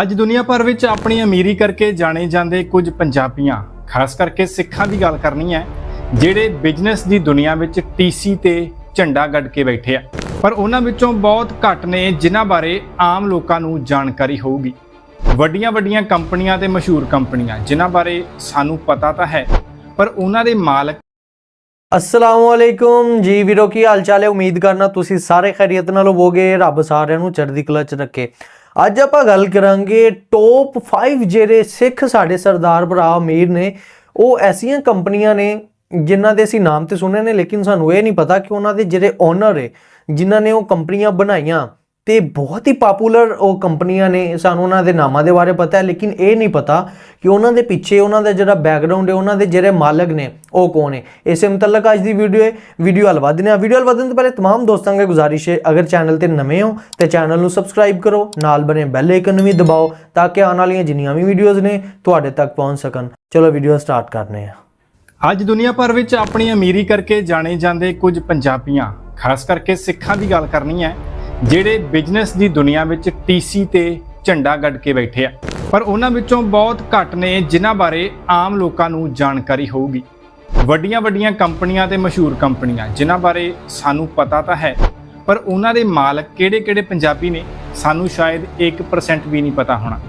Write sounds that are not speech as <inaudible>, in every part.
ਅੱਜ ਦੁਨੀਆ ਭਰ ਵਿੱਚ ਆਪਣੀ ਅਮੀਰੀ ਕਰਕੇ ਜਾਣੇ ਜਾਂਦੇ ਕੁਝ ਪੰਜਾਬੀਆਂ, ਖਾਸ ਕਰਕੇ ਸਿੱਖਾਂ ਦੀ ਗੱਲ ਕਰਨੀ ਹੈ, ਜਿਹੜੇ ਬਿਜ਼ਨਸ ਦੀ ਦੁਨੀਆ ਵਿੱਚ ਟੀਸੀ ਤੇ ਝੰਡਾ ਗੱਡ ਕੇ ਬੈਠੇ ਆ। ਪਰ ਉਹਨਾਂ ਵਿੱਚੋਂ ਬਹੁਤ ਘੱਟ ਨੇ ਜਿਨ੍ਹਾਂ ਬਾਰੇ ਆਮ ਲੋਕਾਂ ਨੂੰ ਜਾਣਕਾਰੀ ਹੋਊਗੀ। ਵੱਡੀਆਂ ਵੱਡੀਆਂ ਕੰਪਨੀਆਂ ਤੇ ਮਸ਼ਹੂਰ ਕੰਪਨੀਆਂ, ਜਿਨ੍ਹਾਂ ਬਾਰੇ ਸਾਨੂੰ ਪਤਾ ਤਾਂ ਹੈ, ਪਰ ਉਹਨਾਂ ਦੇ ਮਾਲਕ ਅਸਲਾਮੁਅਲੈਕੁਮ ਜੀ ਵੀਰੋ, ਕੀ ਹਾਲ ਚਾਲ ਹੈ? ਉਮੀਦ ਕਰਨਾ ਤੁਸੀਂ ਸਾਰੇ ਖੈਰੀਅਤ ਨਾਲ ਹੋਵੋਗੇ। ਰੱਬ ਸਾਰਿਆਂ ਨੂੰ ਚੜ੍ਹਦੀ ਕਲਾ ਚ ਰੱਖੇ। ਅੱਜ ਆਪਾਂ ਗੱਲ ਕਰਾਂਗੇ ਟੌਪ 5 ਜਿਹੜੇ ਸਿੱਖ ਸਾਡੇ ਸਰਦਾਰ ਭਰਾ ਅਮੀਰ ਨੇ, ਉਹ ਐਸੀਆਂ ਕੰਪਨੀਆਂ ਨੇ ਜਿਨ੍ਹਾਂ ਦੇ ਅਸੀਂ ਨਾਮ ਤੇ ਸੁਣੇ ਨੇ, ਲੇਕਿਨ ਸਾਨੂੰ ਇਹ ਨਹੀਂ ਪਤਾ ਕਿ ਉਹਨਾਂ ਦੇ ਜਿਹੜੇ ਓਨਰ ਹੈ ਜਿਨ੍ਹਾਂ ਨੇ ਉਹ ਕੰਪਨੀਆਂ ਬਣਾਈਆਂ ਤੇ ਬਹੁਤ ਹੀ ਪਪੂਲਰ ਉਹ ਕੰਪਨੀਆਂ ਨੇ ਸਾਨੂੰ ਉਹਨਾਂ ਦੇ ਨਾਮਾਂ ਦੇ ਬਾਰੇ ਪਤਾ ਹੈ ਲੇਕਿਨ ਇਹ ਨਹੀਂ ਪਤਾ ਕਿ ਉਹਨਾਂ ਦੇ ਪਿੱਛੇ ਉਹਨਾਂ ਦਾ ਜਿਹੜਾ ਬੈਕਗ੍ਰਾਉਂਡ ਹੈ ਉਹਨਾਂ ਦੇ ਜਿਹੜੇ ਮਾਲਕ ਨੇ ਉਹ ਕੌਣ ਹੈ ਇਸੇ ਮੁਤਲਕ ਅੱਜ ਦੀ ਵੀਡੀਓ ਹੈ ਵੀਡੀਓ ਹਲ ਵਧਨੇ ਆ ਵੀਡੀਓ ਹਲ ਵਧਣ ਤੋਂ ਪਹਿਲੇ तमाम ਦੋਸਤਾਂ ਨੂੰ ਗੁਜ਼ਾਰਿਸ਼ ਹੈ ਅਗਰ ਚੈਨਲ ਤੇ ਨਵੇਂ ਹੋ ਤੇ ਚੈਨਲ ਨੂੰ ਸਬਸਕ੍ਰਾਈਬ ਕਰੋ ਨਾਲ ਬਣੇ ਬੈਲ ਆਈਕਨ ਨੂੰ ਵੀ ਦਬਾਓ ਤਾਂ ਕਿ ਆਉਣ ਵਾਲੀਆਂ ਜਿੰਨੀਆਂ ਵੀ ਵੀਡੀਓਜ਼ ਨੇ ਤੁਹਾਡੇ ਤੱਕ ਪਹੁੰਚ ਸਕਣ ਚਲੋ ਵੀਡੀਓ ਸਟਾਰਟ ਕਰਨੇ ਆ ਅੱਜ ਦੁਨੀਆ ਭਰ ਵਿੱਚ ਆਪਣੀ ਅਮੀਰੀ ਕਰਕੇ ਜਾਣੇ ਜਾਂਦੇ ਕੁਝ ਪੰਜਾਬੀਆਂ ਖਾਸ ਕਰਕੇ ਸਿੱਖਾਂ ਦੀ ਗੱਲ ਕਰਨੀ ਹੈ ਜਿਹੜੇ ਬਿਜ਼ਨਸ ਦੀ ਦੁਨੀਆ ਵਿੱਚ ਟੀਸੀ ਤੇ ਝੰਡਾ ਗੱਡ ਕੇ ਬੈਠੇ ਆ। ਪਰ ਉਹਨਾਂ ਵਿੱਚੋਂ ਬਹੁਤ ਘੱਟ ਨੇ ਜਿਨ੍ਹਾਂ ਬਾਰੇ ਆਮ ਲੋਕਾਂ ਨੂੰ ਜਾਣਕਾਰੀ ਹੋਊਗੀ। ਵੱਡੀਆਂ ਵੱਡੀਆਂ ਕੰਪਨੀਆਂ ਤੇ ਮਸ਼ਹੂਰ ਕੰਪਨੀਆਂ, ਜਿਨ੍ਹਾਂ ਬਾਰੇ ਸਾਨੂੰ ਪਤਾ ਤਾਂ ਹੈ, ਪਰ ਉਹਨਾਂ ਦੇ ਮਾਲਕ ਕਿਹੜੇ-ਕਿਹੜੇ ਪੰਜਾਬੀ ਨੇ, ਸਾਨੂੰ ਸ਼ਾਇਦ 1% ਵੀ ਨਹੀਂ ਪਤਾ ਹੋਣਾ।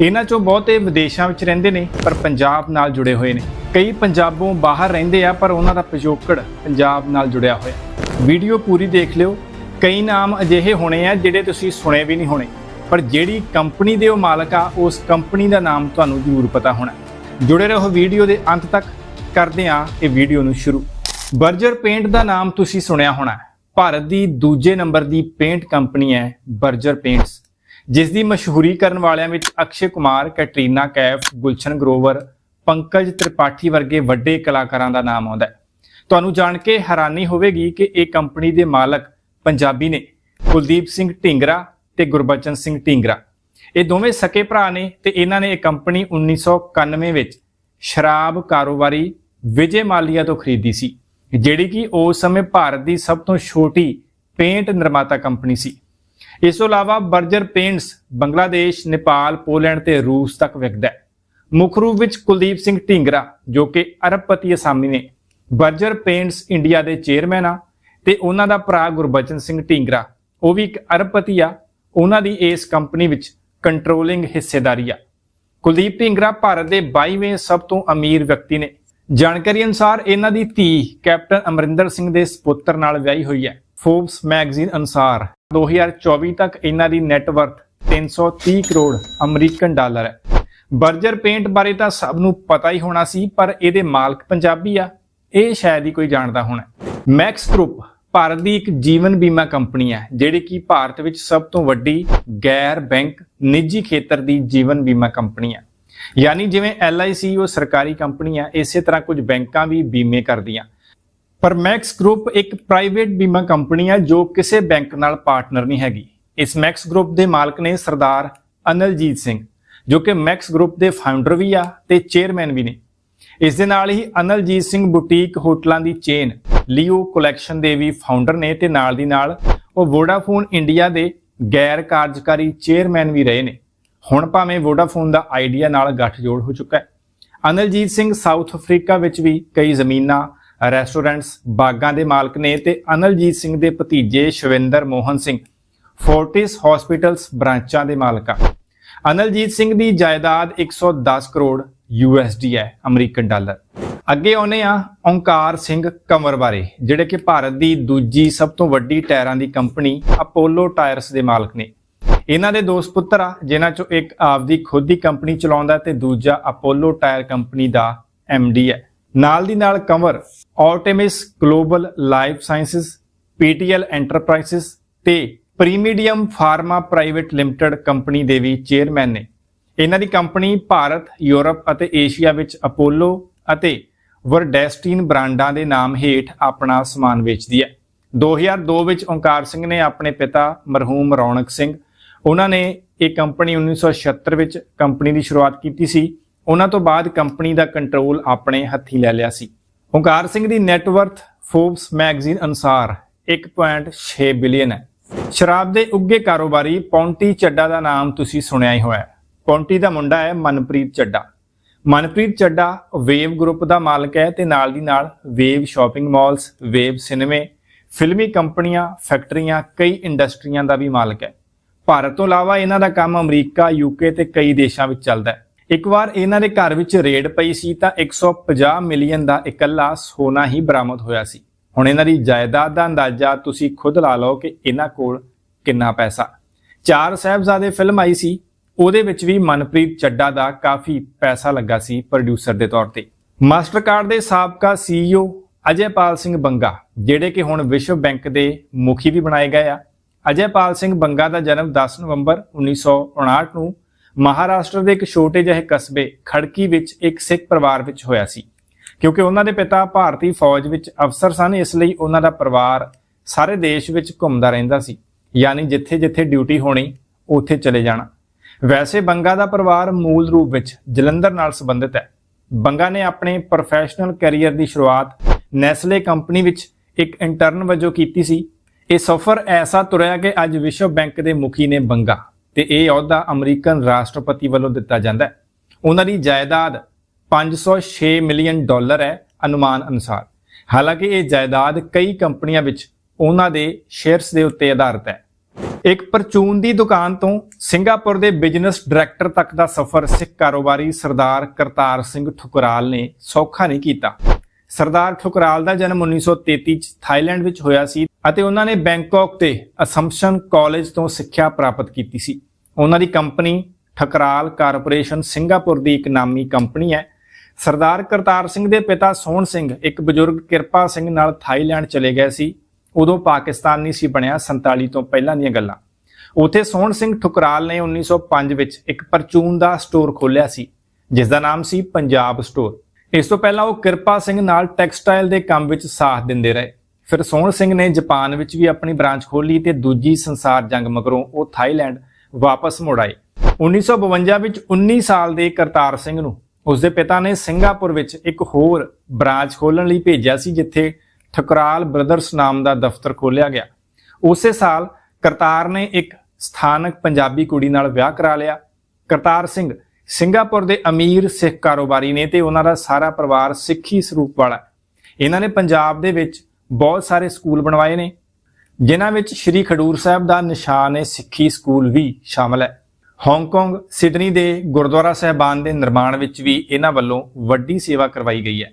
ਇਹਨਾਂ ਚੋਂ ਬਹੁਤੇ ਵਿਦੇਸ਼ਾਂ ਵਿੱਚ ਰਹਿੰਦੇ ਨੇ, ਪਰ ਪੰਜਾਬ ਨਾਲ ਜੁੜੇ ਹੋਏ ਨੇ। ਕਈ ਪੰਜਾਬੋਂ ਬਾਹਰ ਰਹਿੰਦੇ ਆ, ਪਰ ਉਹਨਾਂ ਦਾ ਪਿਛੋਕੜ ਪੰਜਾਬ ਨਾਲ ਜੁੜਿਆ ਹੋਇਆ। ਵੀਡੀਓ ਪੂਰੀ ਦੇਖ ਲਿਓ ਕਈ ਨਾਮ ਅਜਿਹੇ ਹੋਣੇ ਆ ਜਿਹੜੇ ਤੁਸੀਂ ਸੁਣੇ ਵੀ ਨਹੀਂ ਹੋਣੇ, ਪਰ ਜਿਹੜੀ ਕੰਪਨੀ ਦੇ ਉਹ ਮਾਲਕ ਆ, ਉਸ ਕੰਪਨੀ ਦਾ ਨਾਮ ਤੁਹਾਨੂੰ ਜ਼ਰੂਰ ਪਤਾ ਹੋਣਾ। ਜੁੜੇ ਰਹੋ ਵੀਡੀਓ ਦੇ ਅੰਤ ਤੱਕ, ਕਰਦੇ ਆ ਇਹ ਵੀਡੀਓ ਨੂੰ ਸ਼ੁਰੂ। ਬਰਜਰ ਪੇਂਟ ਦਾ ਨਾਮ ਤੁਸੀਂ ਸੁਣਿਆ ਹੋਣਾ। ਭਾਰਤ ਦੀ ਦੂਜੇ ਨੰਬਰ ਦੀ ਪੇਂਟ ਕੰਪਨੀ ਹੈ ਬਰਜਰ ਪੇਂਟਸ। ਜਿਸ ਦੀ ਮਸ਼ਹੂਰੀ ਕਰਨ ਵਾਲਿਆਂ ਵਿੱਚ ਅਕਸ਼ੇ ਕੁਮਾਰ, ਕੈਟਰੀਨਾ ਕੈਫ, ਗੁਲਸ਼ਨ ਗਰੋਵਰ, ਪੰਕਜ ਤ੍ਰਿਪਾਠੀ ਵਰਗੇ ਵੱਡੇ ਕਲਾਕਾਰਾਂ ਦਾ ਨਾਮ ਆਉਂਦਾ ਹੈ। ਤੁਹਾਨੂੰ ਜਾਣ ਕੇ ਹੈਰਾਨੀ ਹੋਵੇਗੀ ਕਿ ਇਹ ਕੰਪਨੀ ਦੇ ਮਾਲਕ ਪੰਜਾਬੀ ਨੇ ਕੁਲਦੀਪ ਸਿੰਘ ਢਿੰਗਰਾ ਤੇ ਗੁਰਬਚਨ ਸਿੰਘ ਢਿੰਗਰਾ। ਇਹ ਦੋਵੇਂ ਸਕੇ ਭਰਾ ਨੇ ਤੇ ਇਹਨਾਂ ਨੇ ਇਹ ਕੰਪਨੀ 1991 ਵਿੱਚ ਸ਼ਰਾਬ ਕਾਰੋਬਾਰੀ ਵਿਜੇ ਮਾਲੀਆ ਤੋਂ ਖਰੀਦੀ ਸੀ, ਜਿਹੜੀ ਕਿ ਉਸ ਸਮੇਂ ਭਾਰਤ ਦੀ ਸਭ ਤੋਂ ਛੋਟੀ ਪੇਂਟ ਨਿਰਮਾਤਾ ਕੰਪਨੀ ਸੀ। ਇਸ ਤੋਂ ਇਲਾਵਾ Berger Paints Bangladesh, Nepal, Poland ਤੇ ਰੂਸ ਤੱਕ ਵਿਕਦਾ ਹੈ। ਮੁੱਖ ਰੂਪ ਵਿੱਚ ਕੁਲਦੀਪ ਸਿੰਘ ਢਿੰਗਰਾ, ਜੋ ਕਿ ਅਰਬਪਤੀ ਅਸਾਮੀ ਨੇ, ਬਰਜਰ ਪੇਂਟਸ ਇੰਡੀਆ ਦੇ ਚੇਅਰਮੈਨ ਆ ਤੇ ਉਹਨਾਂ ਦਾ ਭਰਾ ਗੁਰਬਚਨ ਸਿੰਘ ਢੀਂਗਰਾ, ਉਹ ਵੀ ਇੱਕ ਅਰਬਪਤੀ ਆ, ਉਹਨਾਂ ਦੀ ਇਸ ਕੰਪਨੀ ਵਿੱਚ ਕੰਟਰੋਲਿੰਗ ਹਿੱਸੇਦਾਰੀ ਆ। ਕੁਲਦੀਪ ਢੀਂਗਰਾ ਭਾਰਤ ਦੇ 22ਵੇਂ ਸਭ ਤੋਂ ਅਮੀਰ ਵਿਅਕਤੀ ਨੇ। ਜਾਣਕਾਰੀ ਅਨੁਸਾਰ ਇਹਨਾਂ ਦੀ ਧੀ ਕੈਪਟਨ ਅਮਰਿੰਦਰ ਸਿੰਘ ਦੇ ਸੁਪੁੱਤਰ ਨਾਲ ਵਿਆਹੀ ਹੋਈ ਹੈ। ਫੋਰਬਸ ਮੈਗਜ਼ੀਨ ਅਨੁਸਾਰ 2024 ਤੱਕ ਇਹਨਾਂ ਦੀ net worth 330 crore American dollar ਹੈ। ਬਰਜਰ ਪੇਂਟ ਬਾਰੇ ਤਾਂ ਸਭ ਨੂੰ ਪਤਾ ਹੀ ਹੋਣਾ ਸੀ, ਪਰ ਇਹਦੇ ਮਾਲਕ ਪੰਜਾਬੀ ਆ। ਇਹ ਸ਼ਾਇਦ ਹੀ ਕੋਈ ਜਾਣਦਾ ਹੋਣਾ ਮੈਕਸ ਗਰੁੱਪ ਭਾਰਤ ਦੀ ਇੱਕ ਜੀਵਨ ਬੀਮਾ ਕੰਪਨੀ ਹੈ, ਜਿਹੜੀ ਕਿ ਭਾਰਤ ਵਿੱਚ ਸਭ ਤੋਂ ਵੱਡੀ ਗੈਰ ਬੈਂਕ ਨਿੱਜੀ ਖੇਤਰ ਦੀ ਜੀਵਨ ਬੀਮਾ ਕੰਪਨੀ ਹੈ। ਯਾਨੀ ਜਿਵੇਂ LIC ਉਹ ਸਰਕਾਰੀ ਕੰਪਨੀ ਹੈ, ਇਸੇ ਤਰ੍ਹਾਂ ਕੁਝ ਬੈਂਕਾਂ ਵੀ ਬੀਮੇ ਕਰਦੀਆਂ। ਪਰ ਮੈਕਸ ਗਰੁੱਪ ਇੱਕ ਪ੍ਰਾਈਵੇਟ ਬੀਮਾ ਕੰਪਨੀ ਹੈ, ਜੋ ਕਿਸੇ ਬੈਂਕ ਨਾਲ ਪਾਰਟਨਰ ਨਹੀਂ ਹੈਗੀ। ਇਸ ਮੈਕਸ ਗਰੁੱਪ ਦੇ ਮਾਲਕ ਨੇ ਸਰਦਾਰ ਅਨਲਜੀਤ ਸਿੰਘ, ਜੋ ਕਿ ਮੈਕਸ ਗਰੁੱਪ ਦੇ ਫਾਊਂਡਰ ਵੀ ਆ ਤੇ ਚੇਅਰਮੈਨ ਵੀ ਨੇ। ਇਸ ਦੇ ਨਾਲ ਹੀ ਅਨਲਜੀਤ ਸਿੰਘ ਬੁਟੀਕ ਹੋਟਲਾਂ ਦੀ ਚੇਨ ਲਿਓ ਕਲੈਕਸ਼ਨ ਦੇ ਵੀ ਫਾਊਂਡਰ ਨੇ ਤੇ ਨਾਲ ਦੀ ਨਾਲ ਉਹ ਵੋਡਾਫੋਨ ਇੰਡੀਆ ਦੇ ਗੈਰ ਕਾਰਜਕਾਰੀ ਚੇਅਰਮੈਨ ਵੀ ਰਹੇ ਨੇ। ਹੁਣ ਭਾਵੇਂ ਵੋਡਾਫੋਨ ਦਾ ਆਈਡੀਆ ਨਾਲ ਗੱਠਜੋੜ ਹੋ ਚੁੱਕਾ ਹੈ। ਅਨਲਜੀਤ ਸਿੰਘ ਸਾਊਥ ਅਫਰੀਕਾ ਵਿੱਚ ਵੀ ਕਈ ਜ਼ਮੀਨਾਂ ਰੈਸਟੋਰੈਂਟਸ ਬਾਗਾਂ ਦੇ ਮਾਲਕ ਨੇ ਤੇ ਅਨਲਜੀਤ ਸਿੰਘ ਦੇ ਭਤੀਜੇ ਸ਼ਵਿੰਦਰ ਮੋਹਨ ਸਿੰਘ ਫੋਰਟਿਸ ਹਸਪੀਟਲਸ ਬ੍ਰਾਂਚਾਂ ਦੇ ਮਾਲਕ ਆ। ਅਨਲਜੀਤ ਸਿੰਘ ਦੀ ਜਾਇਦਾਦ 110 ਕਰੋੜ ਯੂਐਸਡੀ ਹੈ, ਅਮਰੀਕਨ ਡਾਲਰ। ਅੱਗੇ ਆਉਨੇ ਆ ਓਂਕਾਰ ਸਿੰਘ ਕੰਵਰ ਬਾਰੇ, ਜਿਹੜੇ ਕਿ ਭਾਰਤ ਦੀ ਦੂਜੀ ਸਭ ਤੋਂ ਵੱਡੀ ਟਾਇਰਾਂ ਦੀ ਕੰਪਨੀ ਅਪੋਲੋ ਟਾਇਰਸ ਦੇ ਮਾਲਕ ਨੇ। ਇਹਨਾਂ ਦੇ ਦੋ ਪੁੱਤਰ ਆ, ਜਿਨ੍ਹਾਂ ਚੋਂ ਇੱਕ ਆਪਦੀ ਖੁਦ ਦੀ ਕੰਪਨੀ ਚਲਾਉਂਦਾ ਤੇ ਦੂਜਾ ਅਪੋਲੋ ਟਾਇਰ ਕੰਪਨੀ ਦਾ ਡੀ ਹੈ। ਨਾਲ ਦੀ ਨਾਲ Kanwar Artemis global life sciences PTL enterprises ਤੇ Premedium pharma private limited company ਦੇ ਵੀ ਚੇਅਰਮੈਨ ਨੇ। ਇਹਨਾਂ ਦੀ ਕੰਪਨੀ ਭਾਰਤ, ਯੂਰਪ ਅਤੇ ਏਸ਼ੀਆ ਵਿੱਚ ਅਪੋਲੋ ਅਤੇ ਵਰਡੈਸਟੀਨ ਬ੍ਰਾਂਡਾਂ ਦੇ ਨਾਮ ਹੇਠ ਆਪਣਾ ਸਮਾਨ ਵੇਚਦੀ ਹੈ। 2002 ਵਿੱਚ ਓਂਕਾਰ ਸਿੰਘ ਨੇ ਆਪਣੇ ਪਿਤਾ ਮਰਹੂਮ ਰੌਣਕ ਸਿੰਘ, ਉਹਨਾਂ ਨੇ ਇਹ ਕੰਪਨੀ 1976 ਵਿੱਚ ਕੰਪਨੀ ਦੀ ਸ਼ੁਰੂਆਤ ਕੀਤੀ ਸੀ। ਉਹਨਾਂ ਤੋਂ ਬਾਅਦ ਕੰਪਨੀ ਦਾ ਕੰਟਰੋਲ ਆਪਣੇ ਹੱਥੀ ਲੈ ਲਿਆ ਸੀ। ਓਂਕਾਰ ਸਿੰਘ ਦੀ ਨੈਟਵਰਥ ਫੋਰਬਸ ਮੈਗਜ਼ੀਨ ਅਨੁਸਾਰ 1.6 ਬਿਲੀਅਨ ਹੈ। ਸ਼ਰਾਬ ਦੇ ਉੱਗੇ ਕਾਰੋਬਾਰੀ ਪੌਂਟੀ ਚੱਡਾ ਦਾ ਨਾਮ ਤੁਸੀਂ ਸੁਣਿਆ ਹੀ ਹੋਇਆ ਪੌਂਟੀ ਦਾ ਮੁੰਡਾ ਹੈ ਮਨਪ੍ਰੀਤ ਚੱਡਾ। ਮਨਪ੍ਰੀਤ ਚੱਡਾ, ਵੇਵ ਗਰੁੱਪ ਦਾ ਮਾਲਕ ਹੈ ਤੇ ਨਾਲ ਦੀ ਨਾਲ ਵੇਵ ਸ਼ਾਪਿੰਗ ਮਾਲਸ, ਵੇਵ ਸਿਨੇਮੇ, ਫਿਲਮੀ ਕੰਪਨੀਆਂ, ਫੈਕਟਰੀਆਂ, ਕਈ ਇੰਡਸਟਰੀਆਂ ਦਾ ਵੀ ਮਾਲਕ ਹੈ। ਭਾਰਤ ਤੋਂ ਇਲਾਵਾ ਇਹਨਾਂ ਦਾ ਕੰਮ ਅਮਰੀਕਾ, ਯੂਕੇ ਤੇ ਕਈ ਦੇਸ਼ਾਂ ਵਿੱਚ ਚੱਲਦਾ ਹੈ। ਇੱਕ ਵਾਰ ਇਹਨਾਂ ਦੇ ਘਰ ਵਿੱਚ ਰੇਡ ਪਈ ਸੀ ਤਾਂ 150 ਮਿਲੀਅਨ ਦਾ ਇਕੱਲਾ ਸੋਨਾ ਹੀ ਬਰਾਮਦ ਹੋਇਆ ਸੀ। ਹੁਣ ਇਹਨਾਂ ਦੀ ਜਾਇਦਾਦ ਦਾ ਅੰਦਾਜ਼ਾ ਤੁਸੀਂ ਖੁਦ ਲਾ ਲਓ ਕਿ ਇਹਨਾਂ ਕੋਲ ਕਿੰਨਾ ਪੈਸਾ। ਚਾਰ ਸਾਹਿਬਜ਼ਾਦੇ ਫਿਲਮ ਆਈ ਸੀ ਉਹਦੇ ਵਿੱਚ ਵੀ ਮਨਪ੍ਰੀਤ ਚੱਡਾ ਦਾ ਕਾਫੀ ਪੈਸਾ ਲੱਗਾ ਸੀ ਪ੍ਰੋਡਿਊਸਰ ਦੇ ਤੌਰ ਤੇ। ਮਾਸਟਰਕਾਰਡ ਦੇ ਸਾਬਕਾ ਸੀਈਓ ਅਜੈਪਾਲ ਸਿੰਘ ਬੰਗਾ, ਜਿਹੜੇ ਕਿ ਹੁਣ ਵਿਸ਼ਵ ਬੈਂਕ ਦੇ ਮੁਖੀ ਵੀ ਬਣਾਏ ਗਏ ਆ। ਅਜੈਪਾਲ ਸਿੰਘ ਬੰਗਾ ਦਾ ਜਨਮ 10 ਨਵੰਬਰ 1959 ਨੂੰ ਮਹਾਰਾਸ਼ਟਰ ਦੇ ਇੱਕ ਛੋਟੇ ਜਿਹੇ ਕਸਬੇ ਖੜਕੀ ਵਿੱਚ ਇੱਕ ਸਿੱਖ ਪਰਿਵਾਰ ਵਿੱਚ ਹੋਇਆ ਸੀ। ਕਿਉਂਕਿ ਉਹਨਾਂ ਦੇ ਪਿਤਾ ਭਾਰਤੀ ਫੌਜ ਵਿੱਚ ਅਫਸਰ ਸਨ, ਇਸ ਲਈ ਉਹਨਾਂ ਦਾ ਪਰਿਵਾਰ ਸਾਰੇ ਦੇਸ਼ ਵਿੱਚ ਘੁੰਮਦਾ ਰਹਿੰਦਾ ਸੀ। ਯਾਨੀ ਜਿੱਥੇ-ਜਿੱਥੇ ਡਿਊਟੀ ਹੋਣੀ, ਉੱਥੇ ਚਲੇ ਜਾਣਾ। ਵੈਸੇ ਬੰਗਾ ਦਾ ਪਰਿਵਾਰ ਮੂਲ ਰੂਪ ਵਿੱਚ ਜਲੰਧਰ ਨਾਲ ਸੰਬੰਧਿਤ ਹੈ। ਬੰਗਾ ਨੇ ਆਪਣੇ ਪ੍ਰੋਫੈਸ਼ਨਲ ਕੈਰੀਅਰ ਦੀ ਸ਼ੁਰੂਆਤ ਨੈਸਲੇ ਕੰਪਨੀ ਵਿੱਚ ਇੱਕ ਇੰਟਰਨ ਵਜੋਂ ਕੀਤੀ ਸੀ। ਇਹ ਸਫ਼ਰ ਐਸਾ ਤੁਰਿਆ ਕਿ ਅੱਜ ਵਿਸ਼ਵ ਬੈਂਕ ਦੇ ਮੁਖੀ ਨੇ ਬੰਗਾ ਤੇ ਇਹ ਅਹੁਦਾ ਅਮਰੀਕਨ ਰਾਸ਼ਟਰਪਤੀ ਵੱਲੋਂ ਦਿੱਤਾ ਜਾਂਦਾ ਹੈ। ਉਹਨਾਂ ਦੀ ਜਾਇਦਾਦ 506 ਮਿਲੀਅਨ ਡਾਲਰ ਹੈ ਅਨੁਮਾਨ ਅਨੁਸਾਰ। ਹਾਲਾਂਕਿ ਇਹ ਜਾਇਦਾਦ ਕਈ ਕੰਪਨੀਆਂ ਵਿੱਚ ਉਹਨਾਂ ਦੇ ਸ਼ੇਅਰਸ ਦੇ ਉੱਤੇ ਆਧਾਰਿਤ ਹੈ। ਇੱਕ ਪਰਚੂਨ ਦੀ ਦੁਕਾਨ ਤੋਂ ਸਿੰਗਾਪੁਰ ਦੇ ਬਿਜ਼ਨਸ ਡਾਇਰੈਕਟਰ ਤੱਕ ਦਾ ਸਫ਼ਰ ਸਿੱਖ ਕਾਰੋਬਾਰੀ ਸਰਦਾਰ ਕਰਤਾਰ ਸਿੰਘ ਠੁਕਰਾਲ ਨੇ ਸੌਖਾ ਨਹੀਂ ਕੀਤਾ। ਸਰਦਾਰ ਠੁਕਰਾਲ ਦਾ ਜਨਮ 1933 ਚ ਥਾਈਲੈਂਡ ਵਿੱਚ ਹੋਇਆ ਸੀ ਅਤੇ ਉਹਨਾਂ ਨੇ ਬੈਂਕਾਕ ਤੇ ਅਸੰਪਸ਼ਨ ਕਾਲਜ ਤੋਂ ਸਿੱਖਿਆ ਪ੍ਰਾਪਤ ਕੀਤੀ ਸੀ। ਉਹਨਾਂ ਦੀ ਕੰਪਨੀ ਠਕਰਾਲ ਕਾਰਪੋਰੇਸ਼ਨ ਸਿੰਗਾਪੁਰ ਦੀ ਇੱਕ ਨਾਮੀ ਕੰਪਨੀ ਹੈ। ਸਰਦਾਰ ਕਰਤਾਰ ਸਿੰਘ ਦੇ ਪਿਤਾ ਸੋਹਣ ਸਿੰਘ, ਇੱਕ ਬਜ਼ੁਰਗ ਕਿਰਪਾ ਸਿੰਘ ਨਾਲ ਥਾਈਲੈਂਡ ਚਲੇ ਗਏ ਸੀ। ਉਦੋਂ ਪਾਕਿਸਤਾਨ ਨਹੀਂ ਸੀ ਬਣਿਆ 47 ਤੋਂ ਪਹਿਲਾਂ ਦੀਆਂ ਗੱਲਾਂ। ਉਥੇ ਸੋਹਣ ਸਿੰਘ ਠੁਕਰਾਲ ਨੇ 1905 ਵਿੱਚ ਇੱਕ ਪਰਚੂਨ ਦਾ ਸਟੋਰ ਖੋਲ੍ਹਿਆ ਸੀ ਜਿਸ ਦਾ ਨਾਮ ਸੀ ਪੰਜਾਬ ਸਟੋਰ। ਇਸ ਤੋਂ ਪਹਿਲਾਂ ਉਹ ਕਿਰਪਾ ਸਿੰਘ ਨਾਲ ਟੈਕਸਟਾਈਲ ਦੇ ਕੰਮ ਵਿੱਚ ਸਾਥ ਦਿੰਦੇ ਰਹੇ। ਫਿਰ ਸੋਹਣ ਸਿੰਘ ਨੇ ਜਾਪਾਨ ਵਿੱਚ ਵੀ ਆਪਣੀ ਬ੍ਰਾਂਚ ਖੋਲ੍ਹੀ ਤੇ ਦੂਜੀ ਸੰਸਾਰ ਜੰਗ ਮਗਰੋਂ ਉਹ ਥਾਈਲੈਂਡ ਵਾਪਸ ਮੁੜ ਆਏ। 1952 ਵਿੱਚ 19 ਸਾਲ ਦੇ ਕਰਤਾਰ ਸਿੰਘ ਨੂੰ ਉਸਦੇ ਪਿਤਾ ਨੇ ਸਿੰਗਾਪੁਰ ਵਿੱਚ ਇੱਕ ਹੋਰ ਬ੍ਰਾਂਚ ਖੋਲ੍ਹਣ ਲਈ ਭੇਜਿਆ ਸੀ, ਜਿੱਥੇ ਠਕਰਾਲ ਬ੍ਰਦਰਸ ਨਾਮ ਦਾ ਦਫ਼ਤਰ ਖੋਲ੍ਹਿਆ ਗਿਆ। ਉਸੇ ਸਾਲ ਕਰਤਾਰ ਨੇ ਇੱਕ ਸਥਾਨਕ ਪੰਜਾਬੀ ਕੁੜੀ ਨਾਲ ਵਿਆਹ ਕਰਾ ਲਿਆ। ਕਰਤਾਰ ਸਿੰਘ ਸਿੰਗਾਪੁਰ ਦੇ ਅਮੀਰ ਸਿੱਖ ਕਾਰੋਬਾਰੀ ਨੇ ਤੇ ਉਹਨਾਂ ਦਾ ਸਾਰਾ ਪਰਿਵਾਰ ਸਿੱਖੀ ਸਰੂਪ ਵਾਲਾ ਇਹਨਾਂ ਨੇ ਪੰਜਾਬ ਦੇ ਵਿੱਚ ਬਹੁਤ ਸਾਰੇ ਸਕੂਲ ਬਣਵਾਏ ਨੇ, ਜਿਨ੍ਹਾਂ ਵਿੱਚ ਸ਼੍ਰੀ ਖਡੂਰ ਸਾਹਿਬ ਦਾ ਨਿਸ਼ਾਨ ਹੈ, ਸਿੱਖੀ ਸਕੂਲ ਵੀ ਸ਼ਾਮਲ ਹੈ। ਹਾਂਗਕਾਂਗ ਸਿਡਨੀ ਦੇ ਗੁਰਦੁਆਰਾ ਸਹਿਬਾਨ ਦੇ ਨਿਰਮਾਣ ਵਿੱਚ ਵੀ ਇਹਨਾਂ ਵੱਲੋਂ ਵੱਡੀ ਸੇਵਾ ਕਰਵਾਈ ਗਈ ਹੈ।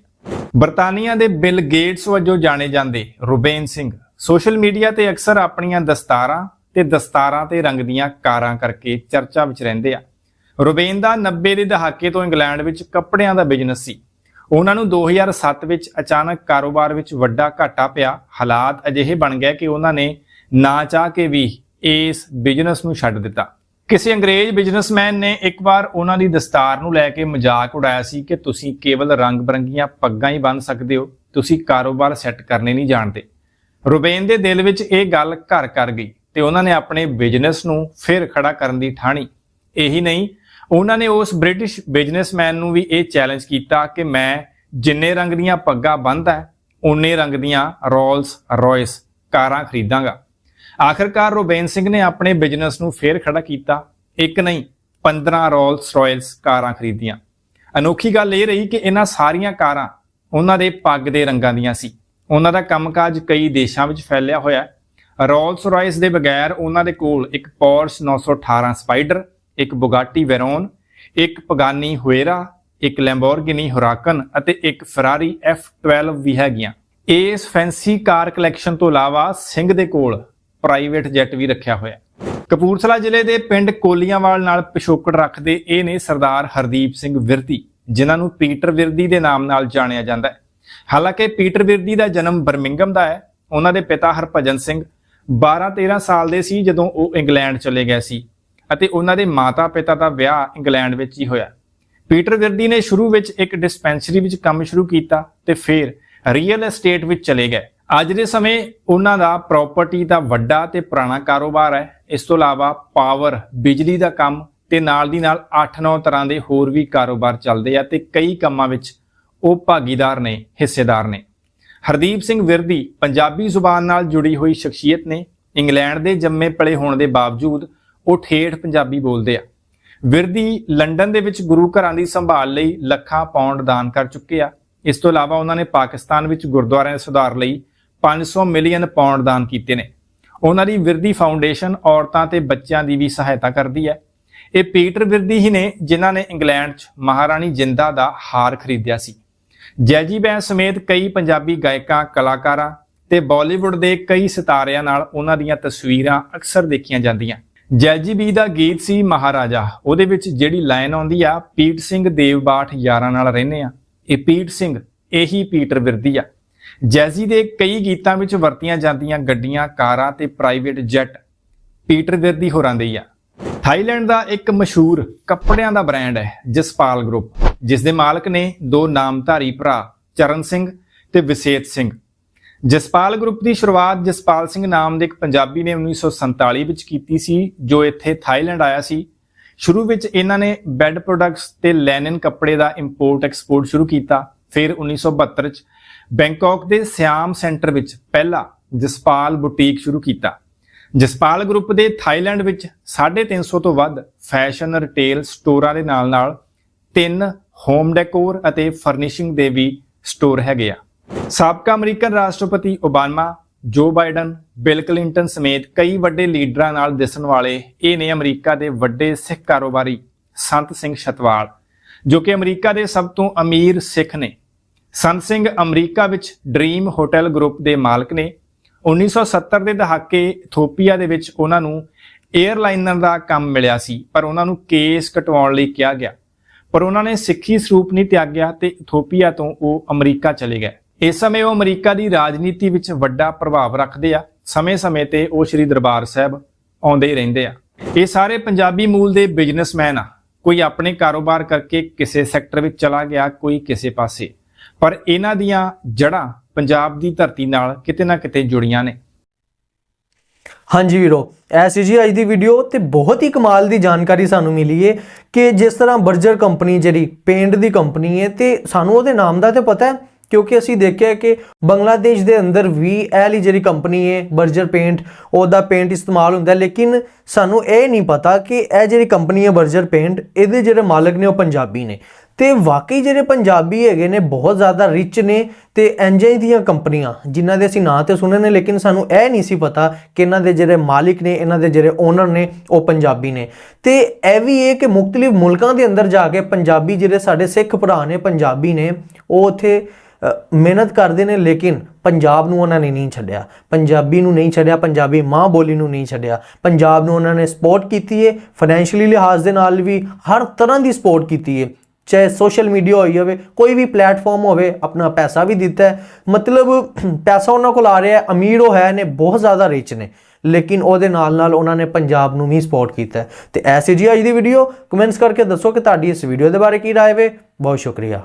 ਬਰਤਾਨੀਆ ਦੇ ਬਿਲ ਗੇਟਸ ਵਜੋਂ ਜਾਣੇ ਜਾਂਦੇ ਰੁਬੇਨ ਸਿੰਘ। ਸੋਸ਼ਲ ਮੀਡੀਆ ਤੇ ਅਕਸਰ ਆਪਣੀਆਂ ਦਸਤਾਰਾਂ ਤੇ ਦਸਤਾਰਾਂ ਤੇ ਰੰਗ ਦੀਆਂ ਕਾਰਾਂ ਕਰਕੇ ਚਰਚਾ ਵਿੱਚ ਰਹਿੰਦੇ ਆ। ਰੁਬੇਨ ਦਾ 90 ਦੇ ਦਹਾਕੇ ਤੋਂ ਇੰਗਲੈਂਡ ਵਿੱਚ ਕੱਪੜਿਆਂ ਦਾ ਬਿਜ਼ਨਸ ਸੀ। ਉਹਨਾਂ ਨੂੰ 2007 ਵਿੱਚ ਅਚਾਨਕ ਕਾਰੋਬਾਰ ਵਿੱਚ ਵੱਡਾ ਘਾਟਾ ਪਿਆ। ਹਾਲਾਤ ਅਜਿਹੇ ਬਣ ਗਏ ਕਿ ਉਹਨਾਂ ਨੇ ਨਾ ਚਾਹ ਕੇ ਵੀ ਇਸ ਬਿਜ਼ਨਸ ਨੂੰ ਛੱਡ ਦਿੱਤਾ। ਕਿਸੇ ਅੰਗਰੇਜ਼ ਬਿਜ਼ਨਸਮੈਨ ਨੇ ਇੱਕ ਵਾਰ ਉਹਨਾਂ ਦੀ ਦਸਤਾਰ ਨੂੰ ਲੈ ਕੇ ਮਜ਼ਾਕ ਉਡਾਇਆ ਸੀ ਕਿ ਤੁਸੀਂ ਕੇਵਲ ਰੰਗ-ਬਰੰਗੀਆਂ ਪੱਗਾਂ ਹੀ ਬੰਨ ਸਕਦੇ ਹੋ, ਤੁਸੀਂ ਕਾਰੋਬਾਰ ਸੈੱਟ ਕਰਨੇ ਨਹੀਂ ਜਾਣਦੇ। ਰੁਬੇਨ ਦੇ ਦਿਲ ਵਿੱਚ ਇਹ ਗੱਲ ਘਰ ਕਰ ਗਈ ਤੇ ਉਹਨਾਂ ਨੇ ਆਪਣੇ ਬਿਜ਼ਨਸ ਨੂੰ ਫਿਰ ਖੜਾ ਕਰਨ ਦੀ ਠਾਣੀ। ਇਹੀ ਨਹੀਂ, ਉਹਨਾਂ ਨੇ ਉਸ ਬ੍ਰਿਟਿਸ਼ ਬਿਜ਼ਨਸਮੈਨ ਨੂੰ ਵੀ ਇਹ ਚੈਲੰਜ ਕੀਤਾ ਕਿ ਮੈਂ ਜਿੰਨੇ ਰੰਗ ਦੀਆਂ ਪੱਗਾਂ ਬੰਨਦਾ ਉਨੇ ਰੰਗ ਦੀਆਂ ਰੋਲਸ ਰੋਇਸ ਕਾਰਾਂ ਖਰੀਦਾਂਗਾ। ਆਖਰਕਾਰ ਰੋਬੇਨ ਸਿੰਘ ਨੇ ਆਪਣੇ ਬਿਜ਼ਨਸ ਨੂੰ ਫੇਰ ਖੜਾ ਕੀਤਾ। ਇੱਕ ਨਹੀਂ 15 ਰੋਲਸ ਰਾਇਲਸ ਕਾਰਾਂ ਖਰੀਦੀਆਂ। ਅਨੋਖੀ ਗੱਲ ਇਹ ਰਹੀ ਕਿ ਇਹਨਾਂ ਸਾਰੀਆਂ ਕਾਰਾਂ ਉਹਨਾਂ ਦੇ ਪੱਗ ਦੇ ਰੰਗਾਂ ਦੀਆਂ ਸੀ। ਉਹਨਾਂ ਦਾ ਕੰਮਕਾਜ ਕਈ ਦੇਸ਼ਾਂ ਵਿੱਚ ਫੈਲਿਆ ਹੋਇਆ ਰੋਲਸ ਰਾਇਸ ਦੇ ਬਗੈਰ ਉਹਨਾਂ ਦੇ ਕੋਲ ਇੱਕ ਪੋਰਸ਼ 918 ਸਪਾਈਡਰ, ਇੱਕ ਬੁਗਾਟੀ ਵੈਰੋਨ, ਇੱਕ ਪਗਾਨੀ ਹੁਏਰਾ, ਇੱਕ ਲੈਂਬੋਰਗਿਨੀ ਹੁਰਾਕਨ ਅਤੇ ਇੱਕ ਫਰਾਰੀ F12 ਵੀ ਹੈਗੀਆਂ। ਇਸ ਫੈਂਸੀ ਕਾਰ ਕਲੈਕਸ਼ਨ ਤੋਂ ਇਲਾਵਾ ਸਿੰਘ ਦੇ ਕੋਲ ਪ੍ਰਾਈਵੇਟ ਜੈਟ ਵੀ ਰੱਖਿਆ ਹੋਇਆ ਕਪੂਰਥਲਾ ਜ਼ਿਲ੍ਹੇ ਦੇ ਪਿੰਡ ਕੋਲੀਆਂਵਾਲ ਨਾਲ ਪਿਛੋਕੜ ਰੱਖਦੇ ਇਹ ਨੇ ਸਰਦਾਰ ਹਰਦੀਪ ਸਿੰਘ ਵਿਰਦੀ ਜਿਨ੍ਹਾਂ ਨੂੰ ਪੀਟਰ ਵਿਰਦੀ ਦੇ ਨਾਮ ਨਾਲ ਜਾਣਿਆ ਜਾਂਦਾ ਹੈ। ਹਾਲਾਂਕਿ ਪੀਟਰ ਵਿਰਦੀ ਦਾ ਜਨਮ ਬਰਮਿੰਗਮ ਦਾ ਹੈ। ਉਹਨਾਂ ਦੇ ਪਿਤਾ ਹਰਭਜਨ ਸਿੰਘ 12-13 ਸਾਲ ਦੇ ਸੀ ਜਦੋਂ ਉਹ ਇੰਗਲੈਂਡ ਚਲੇ ਗਏ ਸੀ ਅਤੇ ਉਹਨਾਂ ਦੇ ਮਾਤਾ-ਪਿਤਾ ਦਾ ਵਿਆਹ ਇੰਗਲੈਂਡ ਵਿੱਚ ਹੀ ਹੋਇਆ। ਪੀਟਰ ਵਿਰਦੀ ਨੇ ਸ਼ੁਰੂ ਵਿੱਚ ਇੱਕ ਡਿਸਪੈਂਸਰੀ ਵਿੱਚ ਕੰਮ ਸ਼ੁਰੂ ਕੀਤਾ ਤੇ ਫਿਰ ਰੀਅਲ ਏਸਟੇਟ ਵਿੱਚ ਚਲੇ ਗਏ। ਅੱਜ ਦੇ ਸਮੇਂ ਉਹਨਾਂ ਦਾ ਪ੍ਰਾਪਰਟੀ ਦਾ ਵੱਡਾ ਤੇ ਪੁਰਾਣਾ ਕਾਰੋਬਾਰ ਹੈ। ਇਸ ਤੋਂ ਇਲਾਵਾ ਪਾਵਰ ਬਿਜਲੀ ਦਾ ਕੰਮ ਤੇ ਨਾਲ ਦੀ ਨਾਲ 8-9 ਤਰ੍ਹਾਂ ਦੇ ਹੋਰ ਵੀ ਕਾਰੋਬਾਰ ਚੱਲਦੇ ਆ ਤੇ ਕਈ ਕੰਮਾਂ ਵਿੱਚ ਉਹ ਭਾਗੀਦਾਰ ਨੇ, ਹਿੱਸੇਦਾਰ ਨੇ। ਹਰਦੀਪ ਸਿੰਘ ਵਿਰਦੀ ਪੰਜਾਬੀ ਜ਼ੁਬਾਨ ਨਾਲ ਜੁੜੀ ਹੋਈ ਸ਼ਖਸੀਅਤ ਨੇ। ਇੰਗਲੈਂਡ ਦੇ ਜੰਮੇ ਪਲੇ ਹੋਣ ਦੇ ਬਾਵਜੂਦ ਉਹ ਠੇਠ ਪੰਜਾਬੀ ਬੋਲਦੇ ਆ। ਵਿਰਦੀ ਲੰਡਨ ਦੇ ਵਿੱਚ ਗੁਰੂ ਘਰਾਂ ਦੀ ਸੰਭਾਲ ਲਈ ਲੱਖਾਂ ਪਾਉਂਡ ਦਾਨ ਕਰ ਚੁੱਕੇ ਆ। ਇਸ ਤੋਂ ਇਲਾਵਾ ਉਹਨਾਂ ਨੇ ਪਾਕਿਸਤਾਨ ਵਿੱਚ ਗੁਰਦੁਆਰਿਆਂ ਦੇ ਸੁਧਾਰ ਲਈ 500 ਮਿਲੀਅਨ ਪਾਉਂਡ ਦਾਨ ਕੀਤੇ ਨੇ। ਉਹਨਾਂ ਦੀ ਵਿਰਦੀ ਫਾਊਂਡੇਸ਼ਨ ਔਰਤਾਂ ਤੇ ਬੱਚਿਆਂ ਦੀ ਵੀ ਸਹਾਇਤਾ ਕਰਦੀ ਹੈ। ਇਹ ਪੀਟਰ ਵਿਰਦੀ ਹੀ ਨੇ ਜਿਨ੍ਹਾਂ ਨੇ ਇੰਗਲੈਂਡ 'ਚ ਮਹਾਰਾਣੀ ਜਿੰਦਾ ਦਾ ਹਾਰ ਖਰੀਦਿਆ ਸੀ। ਜੈਜੀ ਬੈਂਸ ਸਮੇਤ ਕਈ ਪੰਜਾਬੀ ਗਾਇਕਾਂ, ਕਲਾਕਾਰਾਂ ਤੇ ਬਾਲੀਵੁੱਡ ਦੇ ਕਈ ਸਿਤਾਰਿਆਂ ਨਾਲ ਉਹਨਾਂ ਦੀਆਂ ਤਸਵੀਰਾਂ ਅਕਸਰ ਦੇਖੀਆਂ ਜਾਂਦੀਆਂ। ਜੈਜੀ ਬੀ ਦਾ ਗੀਤ ਸੀ ਮਹਾਰਾਜਾ। ਉਹਦੇ ਵਿੱਚ ਜਿਹੜੀ ਲਾਈਨ ਆਉਂਦੀ ਆ, ਪੀਟ ਸਿੰਘ ਦੇਵਬਾਠ ਯਾਰਾਂ ਨਾਲ ਰਹਿੰਦੇ ਆ। ਇਹ ਪੀਟ ਸਿੰਘ, ਇਹੀ ਪੀਟਰ ਵਿਰਦੀ ਆ। ਜੈਜੀ ਦੇ ਕਈ ਗੀਤਾਂ ਵਿੱਚ ਵਰਤੀਆਂ ਜਾਂਦੀਆਂ ਗੱਡੀਆਂ, ਕਾਰਾਂ ਤੇ ਪ੍ਰਾਈਵੇਟ ਜੈਟ ਪੀਟਰ ਗਿਰਦੀ ਹੋਰਾਂ ਦੇ ਹੀ ਆ। ਥਾਈਲੈਂਡ ਦਾ ਇੱਕ ਮਸ਼ਹੂਰ ਕੱਪੜਿਆਂ ਦਾ ਬ੍ਰਾਂਡ ਹੈ, ਜਸਪਾਲ ਗਰੁੱਪ, ਜਿਸ ਦੇ ਮਾਲਕ ਨੇ ਦੋ ਨਾਮਧਾਰੀ ਭਰਾ, ਚਰਨ ਸਿੰਘ ਤੇ ਵਿਸੇਤ ਸਿੰਘ। ਜਸਪਾਲ ਗਰੁੱਪ ਦੀ ਸ਼ੁਰੂਆਤ ਜਸਪਾਲ ਸਿੰਘ ਨਾਮ ਦੇ ਇੱਕ ਪੰਜਾਬੀ ਨੇ 1947 ਵਿੱਚ ਕੀਤੀ ਸੀ, ਜੋ ਇੱਥੇ ਥਾਈਲੈਂਡ ਆਇਆ ਸੀ। ਸ਼ੁਰੂ ਵਿੱਚ ਇਹਨਾਂ ਨੇ ਬੈੱਡ ਪ੍ਰੋਡਕਟਸ ਤੇ ਲੈਨਨ ਕੱਪੜੇ ਦਾ ਇੰਪੋਰਟ ਐਕਸਪੋਰਟ ਸ਼ੁਰੂ ਕੀਤਾ, ਫਿਰ 1972 ਚ ਬੈਂਕਾਕ ਦੇ ਸਿਆਮ ਸੈਂਟਰ ਵਿੱਚ ਪਹਿਲਾ ਜਸਪਾਲ ਬੁਟੀਕ ਸ਼ੁਰੂ ਕੀਤਾ। ਜਸਪਾਲ ਗਰੁੱਪ ਦੇ ਥਾਈਲੈਂਡ ਵਿੱਚ 350 ਤੋਂ ਵੱਧ ਫੈਸ਼ਨ ਰਿਟੇਲ ਸਟੋਰਾਂ ਦੇ ਨਾਲ-ਨਾਲ ਤਿੰਨ ਹੋਮ ਡੈਕੋਰ ਅਤੇ ਫਰਨਿਸ਼ਿੰਗ ਦੇ ਵੀ ਸਟੋਰ ਹੈਗੇ ਆ। ਸਾਬਕਾ ਅਮਰੀਕਨ ਰਾਸ਼ਟਰਪਤੀ ਓਬਾਮਾ, ਜੋ ਬਾਈਡਨ, ਬਿਲ ਕਲਿੰਟਨ ਸਮੇਤ ਕਈ ਵੱਡੇ ਲੀਡਰਾਂ ਨਾਲ ਦਿਸਣ ਵਾਲੇ ਇਹ ਨੇ ਅਮਰੀਕਾ ਦੇ ਵੱਡੇ ਸਿੱਖ ਕਾਰੋਬਾਰੀ ਸੰਤ ਸਿੰਘ ਛਤਵਾਲ, ਜੋ ਕਿ ਅਮਰੀਕਾ ਦੇ ਸਭ ਤੋਂ ਅਮੀਰ ਸਿੱਖ ਨੇ। ਸੰਤ ਸਿੰਘ ਅਮਰੀਕਾ ਵਿੱਚ ਡ੍ਰੀਮ ਹੋਟਲ ਗਰੁੱਪ ਦੇ ਮਾਲਕ ਨੇ 1970 ਦੇ ਦਹਾਕੇ ਇਥੋਪੀਆ ਦੇ ਵਿੱਚ ਉਹਨਾਂ ਨੂੰ 에ਅਰਲਾਈਨਰ ਦਾ ਕੰਮ ਮਿਲਿਆ ਸੀ, ਪਰ ਉਹਨਾਂ ਨੂੰ ਕੇਸ ਕਟਵਾਉਣ ਲਈ ਕਿਹਾ ਗਿਆ। ਪਰ ਉਹਨਾਂ ਨੇ ਸਿੱਖੀ ਸਰੂਪ ਨਹੀਂ ਤਿਆਗਿਆ ਤੇ ਇਥੋਪੀਆ ਤੋਂ ਉਹ ਅਮਰੀਕਾ ਚਲੇ ਗਏ। ਇਸ ਸਮੇਂ ਉਹ ਅਮਰੀਕਾ ਦੀ ਰਾਜਨੀਤੀ ਵਿੱਚ ਵੱਡਾ ਪ੍ਰਭਾਵ ਰੱਖਦੇ ਆ। ਸਮੇਂ-ਸਮੇਂ ਤੇ ਉਹ ਸ੍ਰੀ ਦਰਬਾਰ ਸਾਹਿਬ ਆਉਂਦੇ ਰਹਿੰਦੇ ਆ। ਇਹ ਸਾਰੇ ਪੰਜਾਬੀ ਮੂਲ ਦੇ ਬਿਜ਼ਨਸਮੈਨ ਆ। ਕੋਈ ਆਪਣੇ ਕਾਰੋਬਾਰ ਕਰਕੇ ਕਿਸੇ ਸੈਕਟਰ ਵਿੱਚ ਚਲਾ ਗਿਆ, ਕੋਈ ਕਿਸੇ ਪਾਸੇ। ਪਰ ਇਹਨਾਂ ਦੀਆਂ ਜੜ੍ਹਾਂ ਪੰਜਾਬ ਦੀ ਧਰਤੀ ਨਾਲ ਕਿਤੇ ਨਾ ਕਿਤੇ ਜੁੜੀਆਂ ਨੇ। ਹਾਂਜੀ ਵੀਰੋ ਐਸੀ ਜੀ ਅੱਜ ਦੀ ਵੀਡੀਓ ਤੇ ਬਹੁਤ ਹੀ ਕਮਾਲ ਦੀ ਜਾਣਕਾਰੀ ਸਾਨੂੰ ਮਿਲੀ ਏ ਕਿ ਜਿਸ ਤਰ੍ਹਾਂ ਬਰਜਰ ਕੰਪਨੀ ਜਿਹੜੀ ਪੇਂਟ ਦੀ ਕੰਪਨੀ ਹੈ ਤੇ ਸਾਨੂੰ ਉਹਦੇ ਨਾਮ ਦਾ ਤੇ ਪਤਾ ਹੈ, ਕਿਉਂਕਿ ਅਸੀਂ ਦੇਖਿਆ ਕਿ ਬੰਗਲਾਦੇਸ਼ ਦੇ ਅੰਦਰ ਵੀ ਇਹ ਲਈ ਜਿਹੜੀ ਕੰਪਨੀ ਹੈ ਬਰਜਰ ਪੇਂਟ ਉਹਦਾ ਪੇਂਟ ਇਸਤੇਮਾਲ ਹੁੰਦਾ ਲੇਕਿਨ ਸਾਨੂੰ ਇਹ ਨਹੀਂ ਪਤਾ ਕਿ ਇਹ ਜਿਹੜੀ ਕੰਪਨੀ ਹੈ ਬਰਜਰ ਪੇਂਟ ਇਹਦੇ ਜਿਹੜੇ ਮਾਲਕ ਨੇ ਉਹ ਪੰਜਾਬੀ ਨੇ। ਤੇ ਵਾਕਈ ਜਿਹੜੇ ਪੰਜਾਬੀ ਹੈਗੇ ਨੇ, ਬਹੁਤ ਜ਼ਿਆਦਾ ਰਿਚ ਨੇ ਤੇ ਐਨਜੇ ਦੀਆਂ ਕੰਪਨੀਆਂ, ਜਿਨ੍ਹਾਂ ਦੇ ਅਸੀਂ ਨਾਂ ਤੇ ਸੁਣੇ ਨੇ, ਲੇਕਿਨ ਸਾਨੂੰ ਇਹ ਨਹੀਂ ਸੀ ਪਤਾ ਕਿ ਇਹਨਾਂ ਦੇ ਜਿਹੜੇ ਮਾਲਿਕ ਨੇ, ਇਹਨਾਂ ਦੇ ਜਿਹੜੇ ਓਨਰ ਨੇ, ਉਹ ਪੰਜਾਬੀ ਨੇ। ਤੇ ਇਹ ਵੀ ਇਹ ਕਿ ਮੁxtਲਿਫ ਮੁਲਕਾਂ ਦੇ ਅੰਦਰ ਜਾ ਕੇ ਪੰਜਾਬੀ ਜਿਹੜੇ ਸਾਡੇ ਸਿੱਖ ਭਰਾ ਨੇ, ਪੰਜਾਬੀ ਨੇ, ਉਹ ਉੱਥੇ ਮਿਹਨਤ ਕਰਦੇ ਨੇ, ਲੇਕਿਨ ਪੰਜਾਬ ਨੂੰ ਉਹਨਾਂ ਨੇ ਨਹੀਂ ਛੱਡਿਆ। ਪੰਜਾਬੀ ਨੂੰ ਨਹੀਂ ਛੱਡਿਆ, ਪੰਜਾਬੀ ਮਾਂ ਬੋਲੀ ਨੂੰ ਨਹੀਂ ਛੱਡਿਆ। ਪੰਜਾਬ ਨੂੰ ਉਹਨਾਂ ਨੇ ਸਪੋਰਟ ਕੀਤੀ ਹੈ ਫਾਈਨੈਂਸ਼ੀਅਲੀ ਲਿਹਾਜ਼ ਦੇ ਨਾਲ ਵੀ ਹਰ ਤਰ੍ਹਾਂ ਦੀ ਸਪੋਰਟ ਕੀਤੀ ਹੈ ਚਾਹੇ ਸੋਸ਼ਲ ਮੀਡੀਆ ਹੋਈ ਹੋਵੇ, ਕੋਈ ਵੀ ਪਲੇਟਫਾਰਮ ਹੋਵੇ, ਆਪਣਾ ਪੈਸਾ ਵੀ ਦਿੱਤਾ ਮਤਲਬ, <clears throat> ਪੈਸਾ ਉਹਨਾਂ ਕੋਲ ਆ ਰਿਹਾ ਅਮੀਰ ਉਹ ਹੈ ਨੇ, ਬਹੁਤ ਜ਼ਿਆਦਾ ਰਿਚ ਨੇ। ਲੇਕਿਨ ਉਹਦੇ ਨਾਲ ਨਾਲ ਉਹਨਾਂ ਨੇ ਪੰਜਾਬ ਨੂੰ ਵੀ ਸਪੋਰਟ ਕੀਤਾ ਹੈ। ਤੇ ਐਸੀ ਜੀ ਅੱਜ ਦੀ ਵੀਡੀਓ ਕਮੈਂਟਸ ਕਰਕੇ ਦੱਸੋ ਕਿ ਤੁਹਾਡੀ ਇਸ ਵੀਡੀਓ ਦੇ ਬਾਰੇ ਕੀ ਰਾਏ ਵੇ। ਬਹੁਤ ਸ਼ੁਕਰੀਆ।